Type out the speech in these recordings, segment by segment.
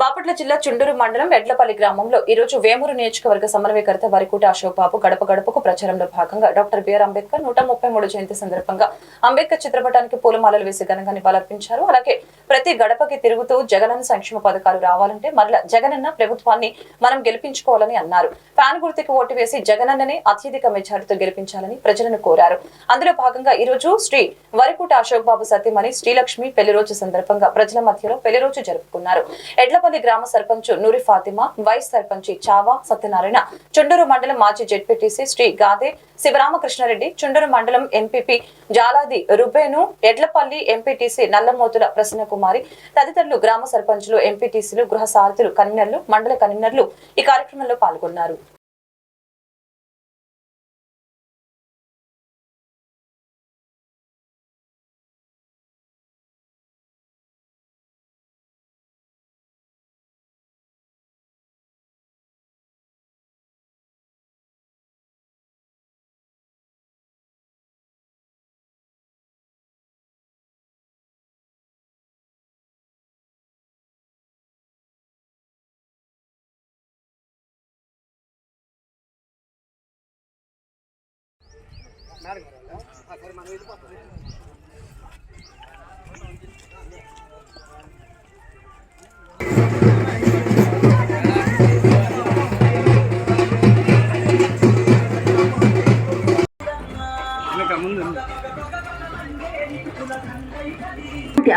బాపట్ల జిల్లా చుండూరు మండలం ఎడ్లపల్లి గ్రామంలో ఈ రోజు వేమూరు నియోజకవర్గ సమన్వయకర్త వరికోట అశోక్ బాబు గడప గడపకు ప్రచారంలో భాగంగా డాక్టర్ బిఆర్ అంబేద్కర్ నూట ముప్పై మూడు జయంతి సందర్భంగా అంబేద్కర్ చిత్రపటానికి పూలమాలలు వేసి ఘనంగా నివాళులర్పించారు. అలాగే ప్రతి గడపకి తిరుగుతూ జగనన్న సంక్షేమ పథకాలు రావాలంటే మరల జగనన్న ప్రభుత్వాన్ని మనం గెలిపించుకోవాలని అన్నారు. ఫ్యాన్ గుర్తుకి ఓటు వేసి జగనన్ననే అత్యధిక మెజారిటీతో గెలిపించాలని ప్రజలను కోరారు. అందులో భాగంగా ఈ రోజు శ్రీ వరికోట అశోక్ బాబు సత్యమణి శ్రీలక్ష్మి పెళ్ళి రోజు సందర్భంగా ప్రజల మధ్యలో పెళ్ళి రోజు జరుపుకున్నారు. ఎడ్లపల్లి గ్రామ సర్పంచ్ నూరి ఫాతిమా వైస్ సర్పంచ్ చావా సత్యనారాయణ చుండూరు మండలం మాజీ జెడ్పీటీసీ శ్రీ గాదే శివరామకృష్ణారెడ్డి చుండూరు మండలం ఎంపీపీ జాలాది రుబేను ఎడ్లపల్లి ఎంపీటీసీ నల్లమోతుల ప్రసన్నకుమారి తదితరులు గ్రామ సర్పంచులు ఎంపీటీసీలు గృహ సారథులు కన్వీనర్లు మండల కన్వీనర్లు ఈ కార్యక్రమంలో పాల్గొన్నారు.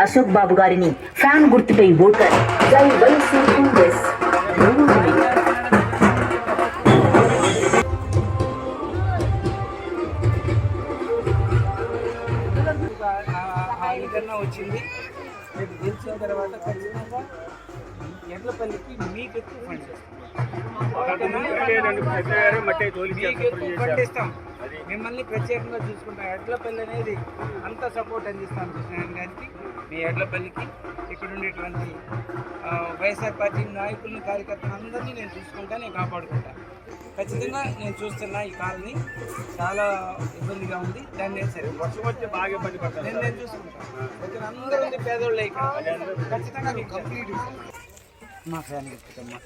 అశోక్ బాబు గారిని ఫ్యాన్ గుర్తుపై ఓటర్ జై వైసీ విధంగా వచ్చింది. రేపు గెలిచిన తర్వాత ఖచ్చితంగా ఎడ్లపల్లికి మీకు ఎక్కువ ఫండ్ ఇస్తాం. మిమ్మల్ని ప్రత్యేకంగా చూసుకుంటాం. ఎడ్లపల్లి అనేది అంత సపోర్ట్ అందిస్తాం కృష్ణారాయణ గారికి. మీ ఎడ్లపల్లికి ఇక్కడ ఉండేటువంటి వైఎస్ఆర్ పార్టీ నాయకులను కార్యకర్తలు అందరినీ నేను చూసుకుంటా నేను కాపాడుకుంటా ఖచ్చితంగా నేను చూస్తున్నా ఈ కాలనీ చాలా ఇబ్బందిగా ఉంది. దాన్ని నేను సరే వర్షం వచ్చి బాగా ఇబ్బంది పడతాను నేను నేను చూసుకుంటాను. అందరూ ఉంది పేదోళ్ళే ఇక్కడ. ఖచ్చితంగా మీకు కంప్లీట్ మా చెప్తామ్మా